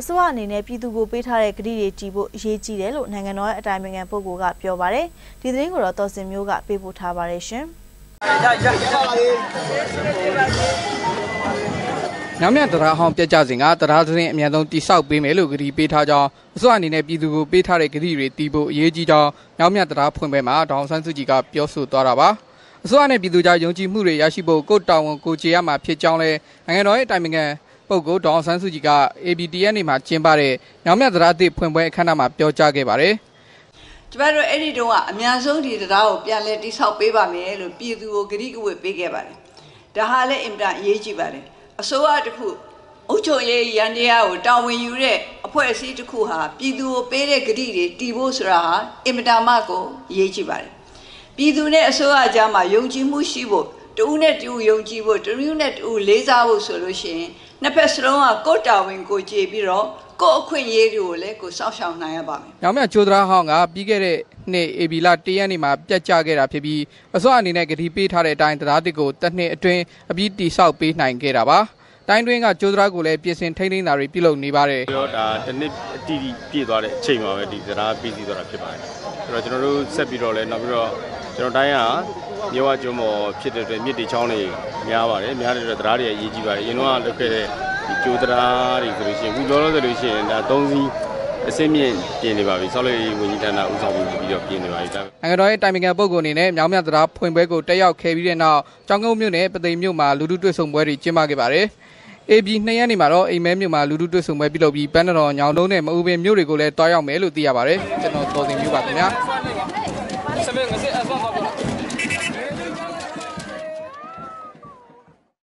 အစိုးရအနေနဲ့ပြည်သူကိုပေးထားတဲ့ကတိတွေတည်ဖို့အရေးကြီးတယ်လို့နိုင်ငံတော်ရဲ့အတိုင်ပင်ခံပုဂ္ဂိုလ်ကပြောပါတယ်ဒီသတင်းကိုတော့တော်စင်မျိုးကပေးပို့ထားပါတယ်ရှင်ညောင်မြတ်တရားဟောင်းပြက်ကြစဉ်ကတရားသင်းအမြန်ဆုံးတိဆောက်ပေးမယ်လို့ကတိပေးထားကြောင်းအစိုးရအနေနဲ့ပြည်သူကိုပေးထားတဲ့ကတိတွေတီးဖို့အရေးကြီးကြောင်းညောင်မြတ်တရားဖွင့်ပွဲမှာဒေါအောင်ဆန်းစုကြည်ကပြောဆိုသွားတာပါအစိုးရနဲ့ပြည်သူကြားယုံကြည်မှုတွေရရှိဖို့ကိုယ်တောင်းဝန်ကိုယ်ကျေရမှာဖြစ်ကြောင်းလဲနိုင်ငံတော်ရဲ့အတိုင်ပင်ခံ ပုဂ္ဂိုလ်ဒေါအောင်ဆန်းစုကြည်က ABTN နေမှာကျင်းပတဲ့ညောင်မြတ်တရားသစ်ဖွင့်ပွဲအခမ်းအနားမှာပြောကြားခဲ့ပါတယ်ကျမတို့အဲ့ဒီတုန်းကအများဆုံးဒီတရားကိုပြန်လဲတိဆောက်ပေးပါမယ်လို့ပြည်သူကိုဂရိကဝတ်ပေးခဲ့ပါတယ်ဒါဟာလည်းအင်တာအရေးကြီးပါတယ်အစိုးရတစ်ခုအုပ်ချုပ်ရေးရန်တရားကိုတာဝန်ယူတဲ့အဖွဲ့အစည်းတစ်ခုဟာပြည်သူကိုပေးတဲ့ဂရိတွေတည်ဖို့ဆိုတာဟာအင်တာမကိုအရေးကြီးပါတယ်ပြည်သူနဲ့အစိုးရကြားမှာယုံကြည်မှုရှိဖို့ တဦးနဲ့တဦးယုံကြည်ဖို့တဦးနဲ့တဦးလေးစားဖို့ဆိုလို့ရှိရင်နှစ်ဖက်စလုံးကကိုယ်တာဝန်ကိုကြည်ပြီးတော့ကိုယ့်အခွင့်အရေးတွေကိုလည်းကိုယ်စောင့်ရှောက်နိုင်ရပါမယ်။ညောင်မြတ်ကျိုးတရားဟောင်းကပြီးခဲ့တဲ့နှစ် AB လ1ရက်နေ့မှာပြတ်ကျခဲ့တာဖြစ်ပြီးအစိုးရအနေနဲ့ကတိပေးထားတဲ့အတိုင်းတရားတစ်ကိုတစ်နှစ်အတွင်းအပြီးတိဆောက်ပေးနိုင်ခဲ့တာပါ။တိုင်းတွင်းကကျိုးတရားကိုလည်းပြင်ဆင်ထိန်းသိမ်းတာတွေပြုလုပ်နေပါတယ်ပြီးတော့ဒါတစ်နှစ်အတီးတီးပြည့်သွားတဲ့အချိန်မှာပဲဒီသရားပြီးစီးသွားတာဖြစ်ပါတယ်အဲ့တော့ကျွန်တော်တို့ဆက်ပြီးတော့လဲနောက်ပြီးတော့ကျွန်တော်တိုင်းက မြေဝကျွန်းပေါ်ဖြစ်တဲ့အတွက်မြစ်တီချောင်းတွေများပါတယ်များတဲ့အတွက်သရားတွေအရေးကြီးပါတယ်အရင်တော့လုပ်ခဲ့တဲ့ဒီကျိုးသရားတွေဆိုလို့ရှိရင်အခုလောလောဆယ်လို့ရှိရင်ဒါ၃စီးအစင်းမြင့်ပြင်နေပါပြီဆောက်လုပ်ရေးဝန်ကြီးဌာနဦးဆောင်ပြီးတော့ပြင်နေပါပြီဒါ။နိုင်ငံတော်ရဲ့တိုင်ပင်ခံပုဂ္ဂိုလ်အနေနဲ့ညောင်မြတ်တရားဖွင့်ပွဲကိုတက်ရောက်ခဲ့ပြီးတဲ့နောက်ကျောင်းကုန်းမြို့နယ်ပသိမ်မြို့မှာလူထုတွေ့ဆုံပွဲတွေကျင်းပခဲ့ပါတယ်။ AB 2ရက်နေ့မှာတော့အိမ်မဲမြို့မှာလူထုတွေ့ဆုံပွဲပြုလုပ်ပြီးပန်းတော်ညောင်တုံးနဲ့မအူပင်မြို့တွေကိုလည်းတွားရောက်မယ်လို့သိရပါတယ်။ကျွန်တော်တော်စင်မြို့ပါခင်ဗျာ။